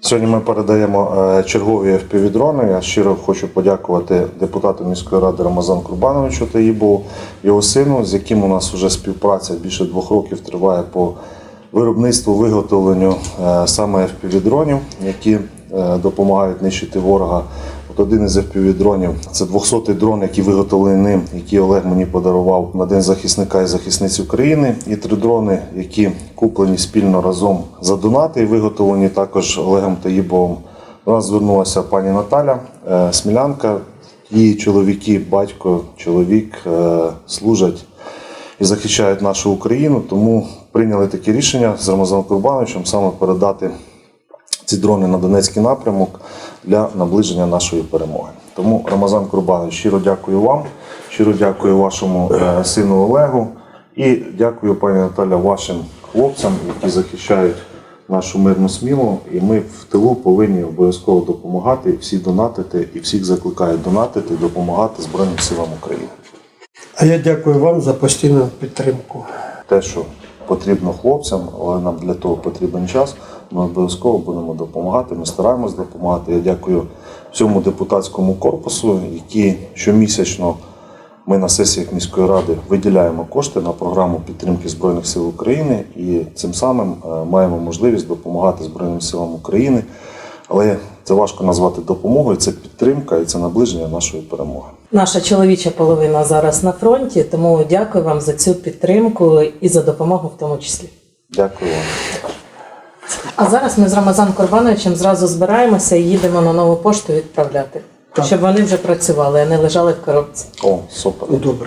Сьогодні ми передаємо е, чергові FPV-дрони. Я щиро хочу подякувати депутату міської ради Рамазан Курбановичу та Їбу, його сину, з яким у нас вже співпраця більше двох років триває по виробництву, виготовленню е, саме FPV-дронів, які е, допомагають нищити ворога. От один із FPV-дронів це 200-й дрон, який виготовлений ним, який Олег мені подарував на День захисника і захисниць України. І три дрони, які куплені спільно разом за донати і виготовлені також Олегом Таїбовим. До нас звернулася пані Наталя, е, смілянка. Її чоловіки, батько, чоловік е, служать і захищають нашу Україну. Тому прийняли таке рішення з Рамазаном Курбановичем саме передати ці дрони на Донецький напрямок для наближення нашої перемоги. Тому Рамазан Курбанович, щиро дякую вам, щиро дякую вашому е, сину Олегу і дякую, пані Наталя, вашим хлопцям, які захищають нашу мирну смілу. І ми в тилу повинні обов'язково допомагати, і всі донатити, і всіх закликають донатити, допомагати Збройним силам України. А я дякую вам за постійну підтримку. те, що потрібно хлопцям, але нам для того потрібен час. Ми обов'язково будемо допомагати. Ми стараємось допомагати. Я дякую всьому депутатському корпусу, які щомісячно ми на сесіях міської ради виділяємо кошти на програму підтримки Збройних сил України і цим самим е, маємо можливість допомагати Збройним силам України. Але це важко назвати допомогою, це підтримка і це наближення нашої перемоги. Наша чоловіча половина зараз на фронті, тому дякую вам за цю підтримку і за допомогу в тому числі. Дякую вам. А зараз ми з Рамазан Корбановичем зразу збираємося і їдемо на нову пошту відправляти, Так. щоб вони вже працювали, а не лежали в коробці. О, супер. Добре.